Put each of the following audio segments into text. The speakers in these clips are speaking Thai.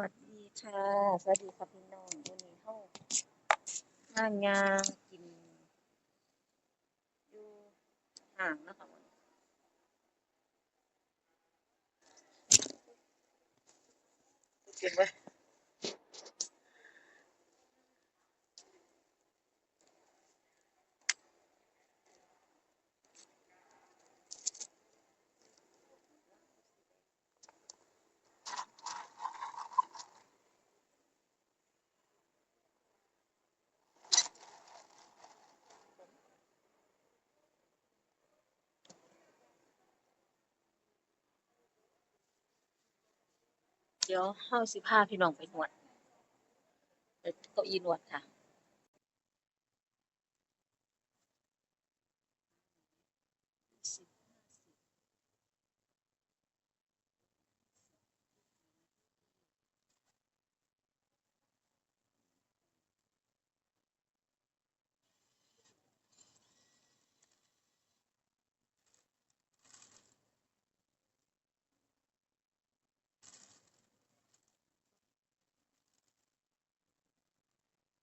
วัสดีค่ะ สวัสดีค่ะพี่น้องวันนี้เฮามางานกิน อยู่ห่างนะคะวันกินไว้ ดี๋ยวเฮาสิพาพี่น้องไปนวดไปเก้าอี้นวดค่ะ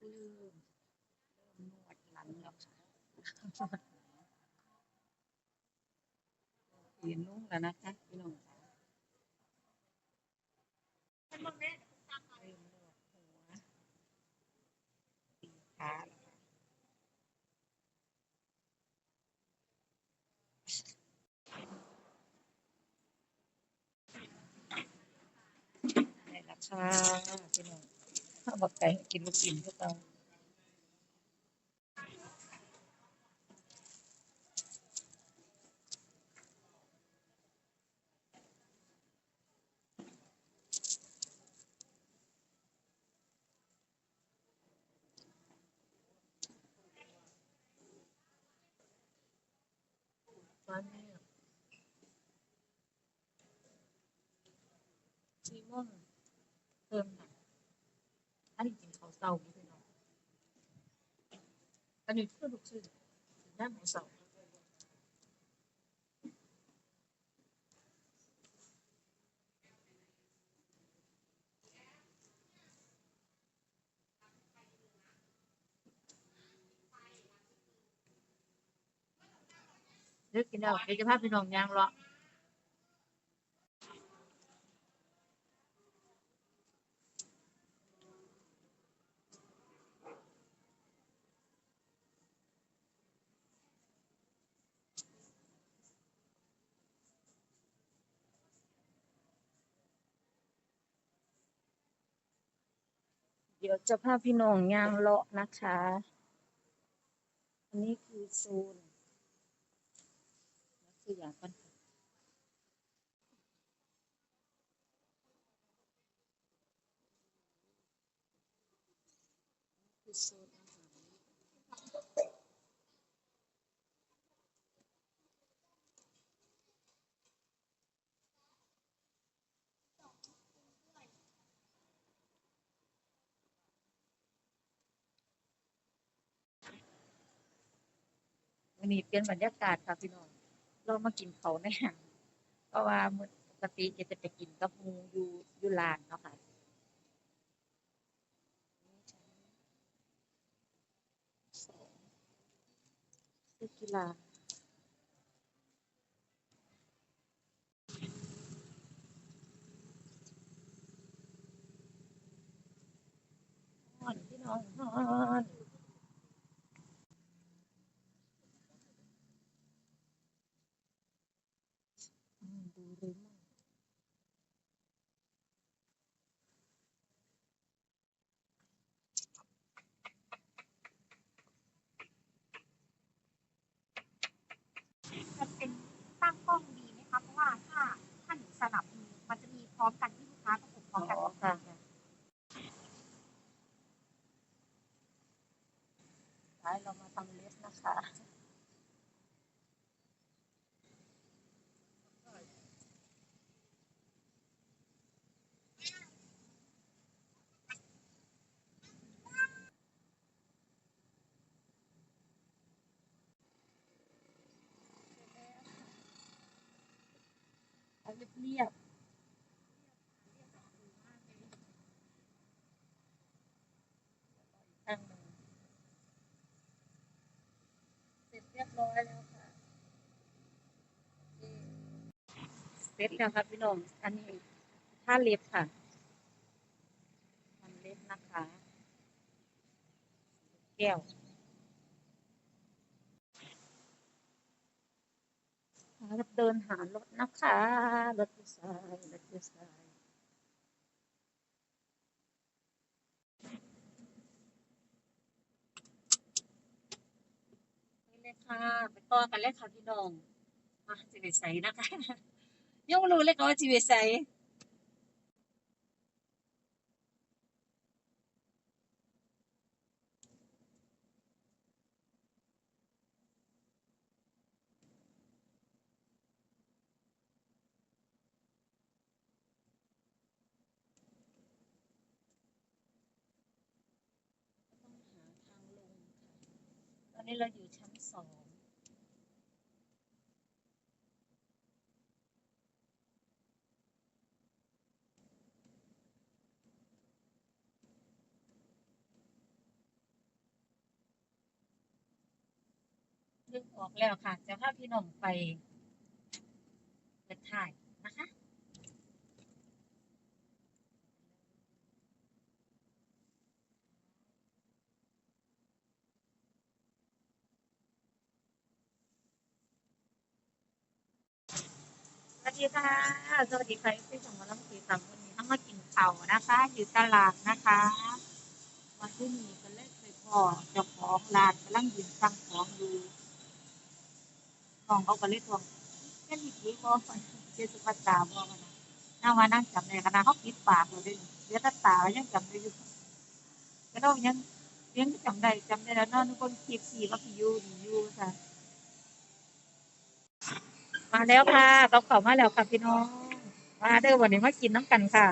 เริ่มเริ่มนวดหลังแล้วค่ะเรียนลุ่งแล้วนะคะพี่น้องค่ะเริ่มนวดหัวตีขาแล้วค่ะได้ราคาพี่น้อง ข้าวบัก นี้กินข้าวเศร้าพี่น้องอันนี้คือลูกชิ้นด้านของเสาเลิกกินแล้วเดี๋ยวจะพาพี่น้องย่างเลาะ เดี๋ยวจะพาพี่น้องย่างเลาะนะคะ อันนี้คือโซนคืออย่างกันคือโซนอาหารวั นี้เปลี่ยนบรรยากาศค่ะพี่น้องเรามากินเขาในห้างเพราะว่ามื้อปกติจะไปกินกับมูอยู่อยู่ร้านเนาะค่ะสองซื้อกีฬาฮ้อนพี่น้อง ฮ้อนอืมดูเลยมั่งมันเป็นตั้งกล้องดีไหมคะเพราะว่าถ้าถ้าหนูสลับมือมันจะมีพร้อมกันที่ลูกค้าประกบพร้อ๋อมกันอค่ะท้ายเรามาทำเล็บนะคะ เรียบตั้งมันเสร็จเรียบร้อยแล้วค่ะ เสร็จแล้วครับพี่น้อง อันนี้ท่าเล็บค่ะทำเล็บนะคะ แก้ว เดินหารถนะคะรถอยู่ซ้ายรถอยู่ซ้ายนี่เลยค่ะไปต่อกันเลยค่ะพี่น้องมาจีเวใสนะคะยังไม่รู้เลยค่ะว่าจีเวใสต้องหาทางลงค่ะ ต อนนี้เราอยู่ชั้นสองนึกออกแล้วค่ะ จะพาพี่น้องไปเปิดถ่ายนะคะ สวัส ดีค่ะ สวัสดีค่ะที่ส่งมาลังสีสามวันนี้ต้องมากินข้านะคะอยู่ตลาดนะคะวันที่นี้ก็เลยไปพอเจ้าของร้านกำลังยืนสั่งของอยู่น้องเขาก็เลยทวงแค่นี้ดีบ่เจสุปัตตาบ่กันะน่าว่านั่งจำได้กันะเขาปิดปากเลยเดี๋ยวตาตายังจำได้อยู่ก็ต้องยังยังจำได้จำได้แล้วเนอนทุกคนคลิปสี่ก็พี่ยูนี่ยูค่ะ มาแล้วค่ะกับข้าวมาแล้วค่ะพี่น้อง มาเด้อวันนี้มากินน้ำกันค่ะ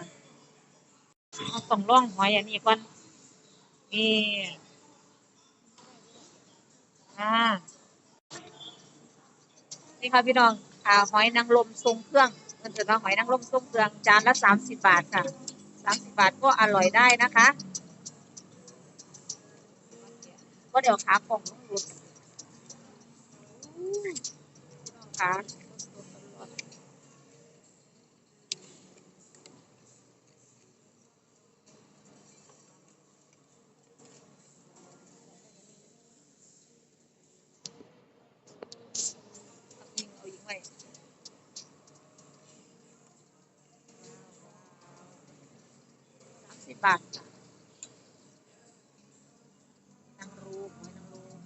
เอากล่องร่องหอยอันนี้ก่อนนี่อ่านี่ค่ะพี่น้องอ่าหอยนางรมทรงเครื่องมันจะว่าหอยนางรมทรงเครื่องจานละสามสิบบาทค่ะสามสิบบาทก็อร่อยได้นะคะก็เดี๋ยวขากล่องต้องรุดค่ะ ยิงเอายิงไว้ สามสิบบาทค่ะนางรูปหอยนางรูป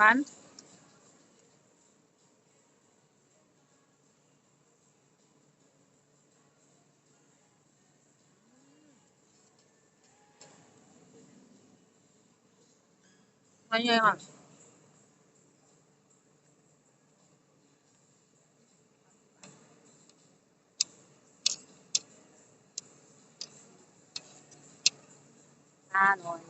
ร้าน มันยังไงอะอร่อย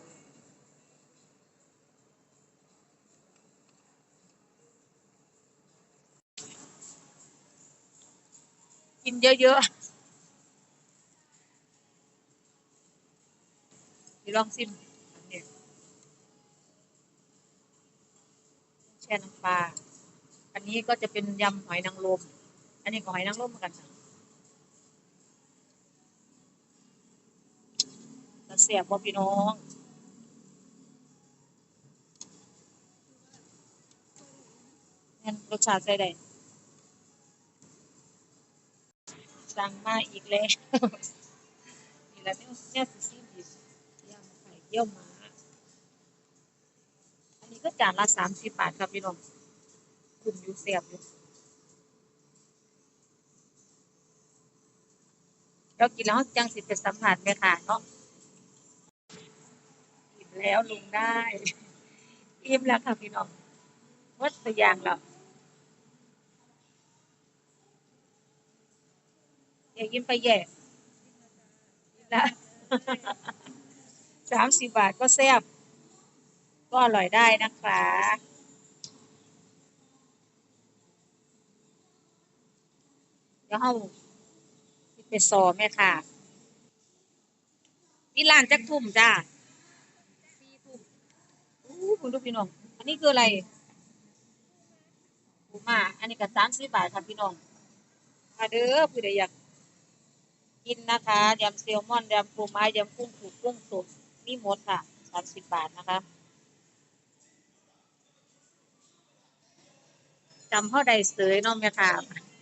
แช่น้ำปลา อันนี้ก็จะเป็นยำหอยนางรม อันนี้ก็หอยนางรมเหมือนกันค่ะแล้วเสียบบ่พี่น้องนั่นรสชาติใส่ได้สั่งมาอีกแล้วนี่แหละเนี่ยเนี่ยสิซิมอีกยำไข่เยี่ยวมา อันนี้ก็จานละสามสิบบาทครับพี่น้องกลุ่มอยู่เสียบอยู่เรากินแล้วจังสิเป็นสัมผัสไหมค่ะเนาะอิ่มแล้วลงได้อิ่มแล้วค่ะพี่น้องหมดตัวอย่างแล้วอย่ากินไปแย่ล้วสามสิบบาทก็แซ่บ ก็อร่อยได้นะคะก็เฮาไปสอแม่ค่ะนี่ร้านจักทุ่มจ้าสี่ทุ่มอู้คุณดูพี่น้อง อันนี้คืออะไรปูมา อันนี้ก็สามสิบบาทค่ะพี่น้องมาเด้อผู้ใดอยากกินนะคะยำแซลมอนยำปูม้ายำกุ้งผูกกุ้งสดนี่หมดค่ะสามสิบบาทนะคะ จำเท่าใดเสยเน้องแม่ค่ะ